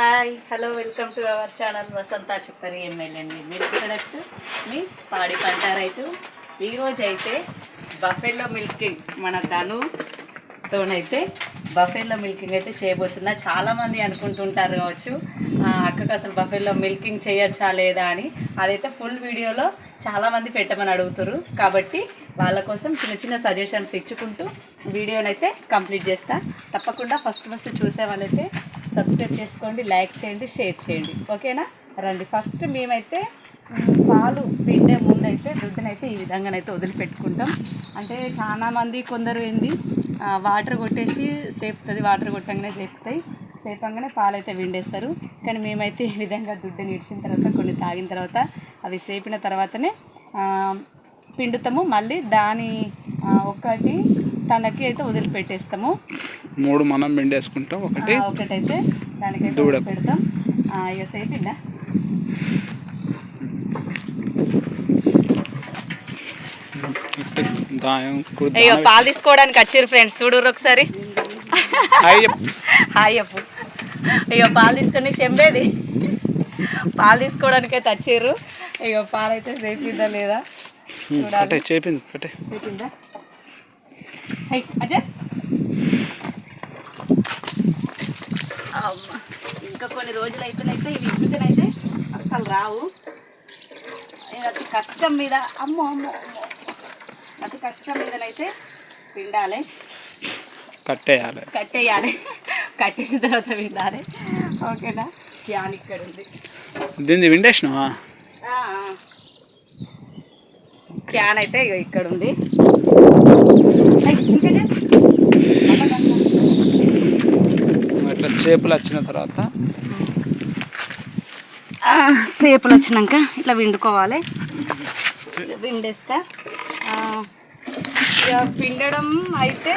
Hi hello welcome to our channel Vasantha చెప్పని ఎమ్మెల్యేని milk product మీ పాడి పంట రైతు. ఈరోజు అయితే బఫెల్లో మిల్కింగ్ మన ధనుతోనైతే బఫెల్లో మిల్కింగ్ అయితే చేయబోతున్నా. చాలామంది అనుకుంటుంటారు కావచ్చు "ఆ, అక్కకు అసలు బఫెల్లో మిల్కింగ్ చేయొచ్చా లేదా అని. అదైతే ఫుల్ వీడియోలో చాలామంది పెట్టమని అడుగుతారు కాబట్టి వాళ్ళ కోసం చిన్న చిన్న సజెషన్స్ ఇచ్చుకుంటూ వీడియోనైతే కంప్లీట్ చేస్తా. తప్పకుండా ఫస్ట్ ఫస్ట్ చూసే వాళ్ళైతే సబ్స్క్రైబ్ చేసుకోండి లైక్ చేయండి షేర్ చేయండి. ఓకేనా రండి. ఫస్ట్ మేమైతే పాలు పిండే ముందైతే దుడ్డునైతే ఈ విధంగానైతే వదిలిపెట్టుకుంటాం. అంటే చాలామంది కొందరు ఏంది వాటర్ కొట్టేసి సేపుతుంది. వాటర్ కొట్టంగానే సేపుతాయి. సేపంగానే పాలు అయితే విండేస్తారు. కానీ మేమైతే ఈ విధంగా దుడ్డుని నిడిచిన తర్వాత కొన్ని తాగిన తర్వాత అవి సేపిన తర్వాతనే పిండుతాము. మళ్ళీ దాని ఒకటి తనకి అయితే వదిలిపెట్టేస్తాము. మూడు మనం పిండేసుకుంటాం ఒకటి ఒకటైతే దానికైతే దూడకు. పెడతాం ఇక కుడి అయ్యో. పాలు తీసుకోవడానికి వచ్చారు ఫ్రెండ్స్. చూడు ఒకసారి. హాయ్ అప్పు అయ్యో పాలు తీసుకొని చెంబేది. పాలు తీసుకోవడానికి అయితే వచ్చారు. అయ్యో పాలు అయితే సేపిందా లేదా చేపింది? హై అజయ్. అమ్మ ఇంకా కొన్ని రోజులు అయితేనైతే ఇవి ఇంటికనైతే అస్సలు రావు. అతి కష్టం మీద అమ్మో అమ్మో అమ్మో. అతి కష్టం మీదనైతే పిండాలి కట్టేయాలి. కట్టేయాలి. కట్టేసిన తర్వాత పిండాలి ఓకేనా? ఫ్యాన్ ఇక్కడ ఉంది. దీన్ని విండేసినావా. ఫ్యాన్ అయితే ఇక్కడ ఉంది. ఇట్లా చేపలు వచ్చిన తర్వాత చేపలు సేపులు వచ్చినాక ఇట్లా విండుకోవాలి. విండేస్తా. ఇక పిండడం అయితే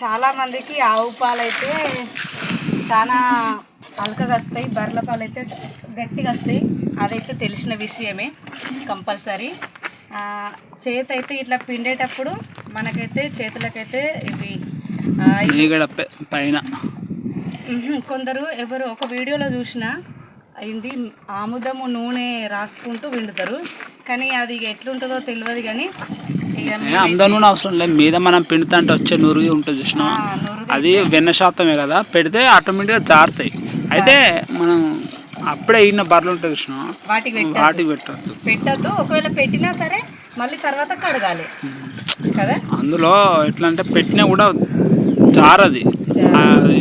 చాలామందికి ఆవు పాలు అయితే చాలా అలకగా వస్తాయి బర్రెల పాలు అయితే గట్టిగా వస్తాయి అదైతే తెలిసిన విషయమే కంపల్సరీ. చేతి అయితే ఇట్లా పిండేటప్పుడు మనకైతే చేతులకైతే ఇవి పైన. కొందరు ఎవరు ఒక వీడియోలో చూసిన అయింది ఆముదము నూనె రాసుకుంటూ విండుతారు. కానీ అది ఎట్లుంటుందో తెలియదు కానీ అంద నూనె అవసరం లేదు మీద మనం పిండుతా అంటే వచ్చే నురుగు ఉంటుంది చూసినా. అది వెన్న శాతమే కదా. పెడితే ఆటోమేటిక్గా జారుతాయి. అయితే మనం అప్పుడే ఇన్న బర్రెలు ఉంటాయి చూసినా వాటికి వాటికి పెట్టద్దు. పెట్టద్దు. ఒకవేళ పెట్టినా సరే మళ్ళీ తర్వాత కడగాలి. కదా? అందులో ఎట్లా అంటే పెట్టినా కూడా జారది. అది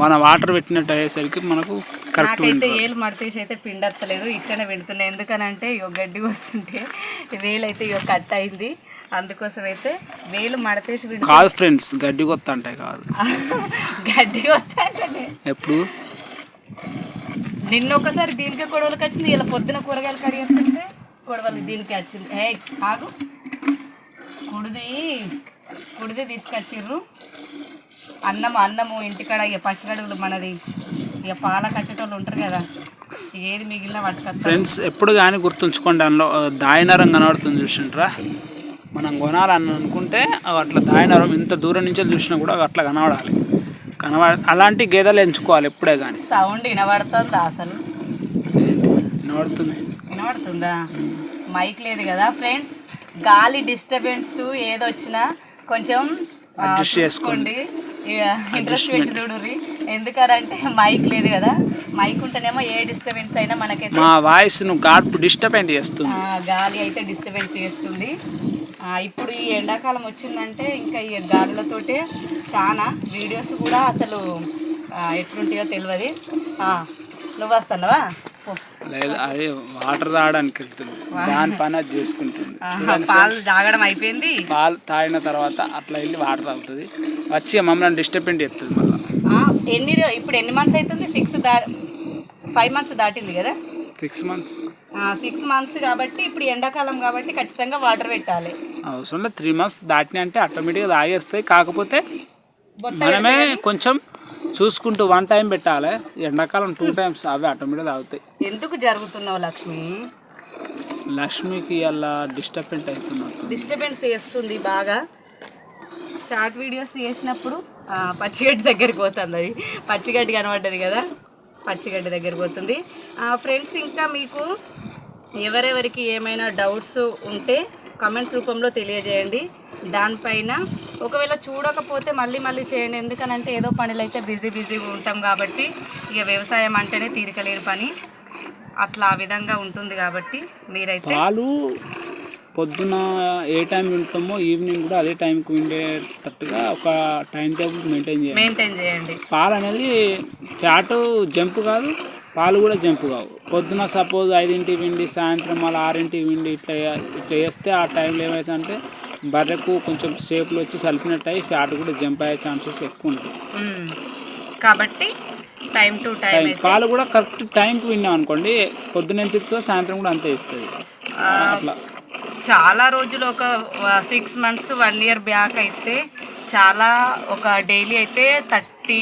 మన వాటర్ పెట్టినట్టు అయ్యేసరికి మనకు కరెక్ట్ నాకైతే ఏలు మడతేసి అయితే పిండత్తలేదు ఇక్కడనే పెడుతున్నాయి ఎందుకనంటే ఇక గడ్డి వస్తుంటే వేలు అయితే ఇక కట్ అయింది. అందుకోసం అయితే వేలు మడతేసి కాదు ఫ్రెండ్స్ గడ్డి కొత్త అంటే కాదు. గడ్డి వస్తాంటే ఎప్పుడు? నిన్న ఒకసారి దీనికి గొడవలకు వచ్చింది ఇలా పొద్దున కూరగాయలు కడిగేస్తుంటే గొడవలు దీనికి వచ్చింది. ఏ ఆగు. కుడిది కుడిది తీసుకొచ్చిర్రు. అన్నం అన్నము ఇంటికాడ ఇక పసిగడుగులు మనది. ఇక పాల కచ్చేటోళ్ళు ఉంటారు కదా ఏది మిగిలిన పట్టుకొస్తారు. ఫ్రెండ్స్ ఎప్పుడు కానీ గుర్తుంచుకోండి అందులో దాయనరం కనబడుతుంది చూసిండ్రా? మనం కొనాలని అనుకుంటే అట్లా దాయనరం ఇంత దూరం నుంచి చూసినా కూడా అట్లా కనబడాలి. కనబడ అలాంటి గేదెలు ఎంచుకోవాలి ఎప్పుడే కానీ. సౌండ్ వినబడుతుందా అసలు? కనబడుతుంది వినబడుతుందా? మైక్ లేదు కదా ఫ్రెండ్స్. గాలి డిస్టర్బెన్స్ ఏదొచ్చినా కొంచెం చూసుకోండి. ఇంట్రెస్ట్ పెట్టి చూడుర్రి. ఎందుకనంటే మైక్ లేదు కదా. మైక్ ఉంటేనేమో ఏ డిస్టర్బెన్స్ అయినా మనకైతే మా వాయిస్ను గాడ్పు డిస్టర్బెంట్ చేస్తుంది. ఆ, గాలి అయితే డిస్టర్బెన్స్ చేస్తుంది. ఆ, ఇప్పుడు ఈ ఎండాకాలం వచ్చిందంటే ఇంకా ఈ గాలులతోటే చాలా వీడియోస్ కూడా అసలు ఎట్లుంటాయో తెలియదు ఆ, నువ్వు వస్తున్నావా. లేదు అది వాటర్ తాగడానికి వెళ్తుంది. దాని పని అది చేసుకుంటుంది. పాలు తాగడం అయిపోయింది. పాలు తాగిన తర్వాత అట్లా వెళ్ళి వాటర్ తాగుతుంది. వచ్చి మమ్మల్ని డిస్టర్బెంట్ చేస్తుంది మళ్ళీ? ఎన్ని ఇప్పుడు ఎన్ని మంత్స్ అవుతుంది సిక్స్ దా ఫైవ్ మంత్స్ దాటింది కదా? సిక్స్ మంత్స్ సిక్స్ మంత్స్ కాబట్టి ఇప్పుడు ఎండాకాలం కాబట్టి ఖచ్చితంగా వాటర్ పెట్టాలి. అవసరం త్రీ మంత్స్ దాటినా అంటే ఆటోమేటిక్గా తాగేస్తాయి కాకపోతే మనమే కొంచెం చూసుకుంటూ వన్ టైం పెట్టాలి. ఎండాకాలం టూ టైమ్స్ అవి ఆటోమేటిక్గా తాగుతాయి. ఎందుకు జరుగుతున్నావు లక్ష్మి? లక్ష్మికి అలా డిస్టర్బెంట్ అవుతున్నట్టు డిస్టర్బెన్స్ చేస్తుంది బాగా. షార్ట్ వీడియోస్ చేసినప్పుడు పచ్చిగడ్డి దగ్గరికి పోతుంది అది. పచ్చిగడ్డి కనబడ్డది కదా? పచ్చిగడ్డి దగ్గర పోతుంది. ఫ్రెండ్స్ ఇంకా మీకు ఎవరెవరికి ఏమైనా డౌట్స్ ఉంటే కమెంట్స్ రూపంలో తెలియజేయండి. దానిపైన ఒకవేళ చూడకపోతే మళ్ళీ మళ్ళీ చేయండి. ఎందుకనంటే ఏదో పనులు అయితే బిజీ బిజీగా ఉంటాం కాబట్టి ఇక వ్యవసాయం అంటేనే తీరికలేని పని. అట్లా ఆ విధంగా ఉంటుంది కాబట్టి మీరైతే పాలు పొద్దున ఏ టైం వింటామో ఈవినింగ్ కూడా అదే టైంకి విండేటట్టుగా ఒక టైం టేబుల్ మెయింటైన్ చేయాలి మెయింటైన్ చేయండి. పాలు అనేది ఫ్యాట్ జంప్ కాదు పాలు కూడా జంప్ కావు. పొద్దున సపోజ్ ఐదింటికి విండి సాయంత్రం మళ్ళీ ఆరింటికి విండి ఇట్లా ఇట్లా వేస్తే ఆ టైంలో ఏమవుతుందంటే బర్రెకు కొంచెం షేప్లో వచ్చి సలిపినట్టు అయ్యి ఫ్యాట్ కూడా జంప్ అయ్యే ఛాన్సెస్ ఎక్కువ ఉంటాయి. కాబట్టి టైం టు టైం పాలు కూడా కరెక్ట్ టైంకి విన్నాం అనుకోండి పొద్దున ఎంత ఇస్తుందో సాయంత్రం కూడా అంతే ఇస్తుంది. అట్లా. చాలా రోజులు ఒక six months one year back అయితే చాలా ఒక డైలీ అయితే thirty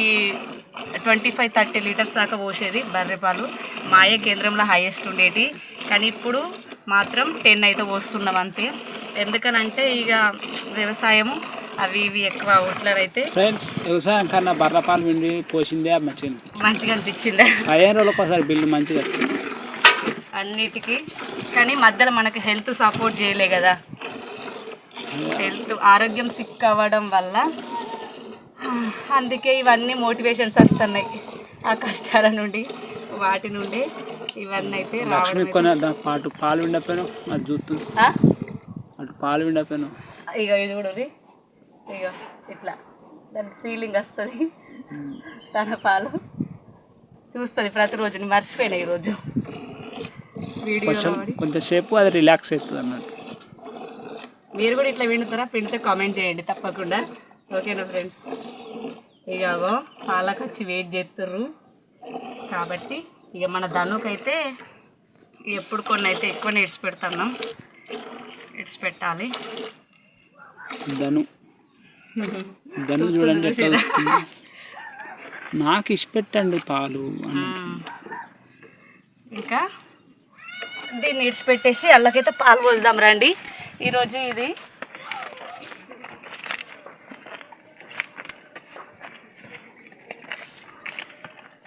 twenty five thirty litres దాకా పోసేది బర్రె పాలు. మాయ కేంద్రంలో హైయెస్ట్ ఉండేటి. కానీ ఇప్పుడు మాత్రం టెన్ అయితే పోస్తున్నాం అంతే. ఎందుకనంటే ఇక వ్యవసాయము అవి ఇవి ఎక్కువ అవుట్లర్ అయితే ఫ్రెండ్స్ వ్యవసాయం కన్నా బర్ర పాలు విండి పోసిందే మంచిగా. మంచిగా అనిపించిందా. పదిహేను రోజులకు ఒకసారి బిల్లు మంచిగా. అన్నిటికీ. కానీ మధ్యలో మనకి హెల్త్ సపోర్ట్ చేయలే కదా. హెల్త్ ఆరోగ్యం సిక్ అవ్వడం వల్ల అందుకే ఇవన్నీ మోటివేషన్స్ వస్తున్నాయి. ఆ కష్టాల నుండి వాటి నుండి ఇవన్నీ అయితే. అటు పాలు అది చూస్తుంది. పాలు విండపోయాను ఇక ఇది కూడా ఇక ఇట్లా. దాని ఫీలింగ్ వస్తుంది. తన పాలు. చూస్తుంది ప్రతిరోజు నేను మర్చిపోయినా ఈరోజు వీడియో కొంచెం కొంచెం సేపు అది రిలాక్స్ అవుతుంది అన్నట్టు. మీరు కూడా ఇట్లా వింటున్నారా? వింటే కామెంట్ చేయండి తప్పకుండా. ఓకేనా ఫ్రెండ్స్ ఇగో పాలకు వచ్చి వెయిట్ చేస్తుర్రు. కాబట్టి ఇక మన ధనుకైతే ఎప్పుడు కొన్ని అయితే ఎక్కువ ఇడిచి పెడుతున్నాం ఇడిచి పెట్టాలి. ధను. ధను చూడండి ఎట్లా నాకు ఇష్టపెట్టండి పాలు ఇంకా దీన్ని ఇడిచిపెట్టేసి అల్లకైతే పాలు పోద్దాం రండి. ఈరోజు ఇది.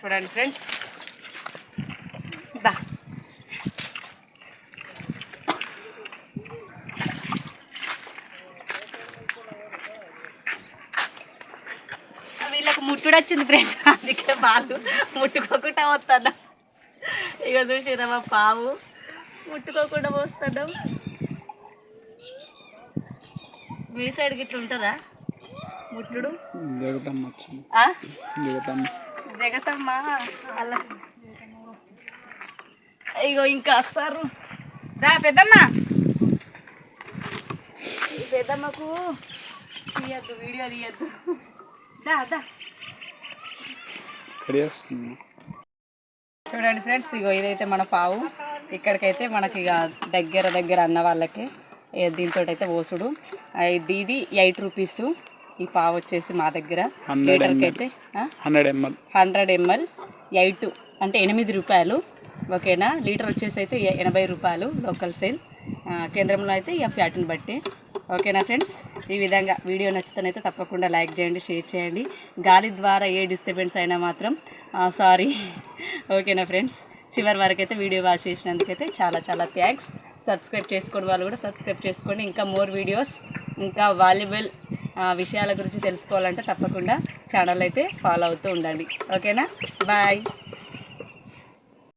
చూడండి ఫ్రెండ్స్. దా వీళ్ళకి ముట్టుడు వచ్చింది ఫ్రెండ్స్ అందుకే పాలు ముట్టుకోకుండా వస్తాను ఇక చూసినామా పావు. ముట్టుకోకుండా పోస్తున్నాం మీ సైడ్ గిట్ల ఉంటుందా? ముట్టుడు? జగతమ్మ వచ్చింది? జగతమ్మ. జగతమ్మ? అలా. ఇగో ఇంకా వస్తారు. రా పెద్దమ్మ. పెద్దమ్మకు తీయద్దు వీడియో తీయద్దు. దా దా. ఇక్కడ వస్తుంది చూడండి ఫ్రెండ్స్ ఇగో ఇదైతే మన పావు. ఇక్కడికైతే మనకి ఇక దగ్గర దగ్గర అన్న వాళ్ళకి దీంతో అయితే ఓసుడు ఇది ఎయిట్ రూపీస్. ఈ పావు వచ్చేసి మా దగ్గర. లీటర్కి. అయితే hundred ML. Hundred ML eight అంటే ఎనిమిది రూపాయలు. ఓకేనా? లీటర్ వచ్చేసి అయితే ఎనభై రూపాయలు లోకల్ సేల్. కేంద్రంలో అయితే ఇక ఫ్యాట్ని బట్టి. ఓకేనా ఫ్రెండ్స్? ఈ విధంగా వీడియో నచ్చితేనైతే తప్పకుండా లైక్ చేయండి షేర్ చేయండి. గాలి ద్వారా ఏ డిస్టర్బెన్స్ అయినా మాత్రం సారీ ఓకేనా ఫ్రెండ్స్ చివరి వరకు అయితే వీడియో వాచ్ చేసినందుకైతే చాలా చాలా థ్యాంక్స్ సబ్స్క్రైబ్ చేసుకోండి వాళ్ళు కూడా సబ్స్క్రైబ్ చేసుకోండి. ఇంకా మోర్ వీడియోస్ ఇంకా వాల్యుబుల్ విషయాల గురించి తెలుసుకోవాలంటే తప్పకుండా ఛానల్ అయితే ఫాలో అవుతూ ఉండండి. ఓకేనా బాయ్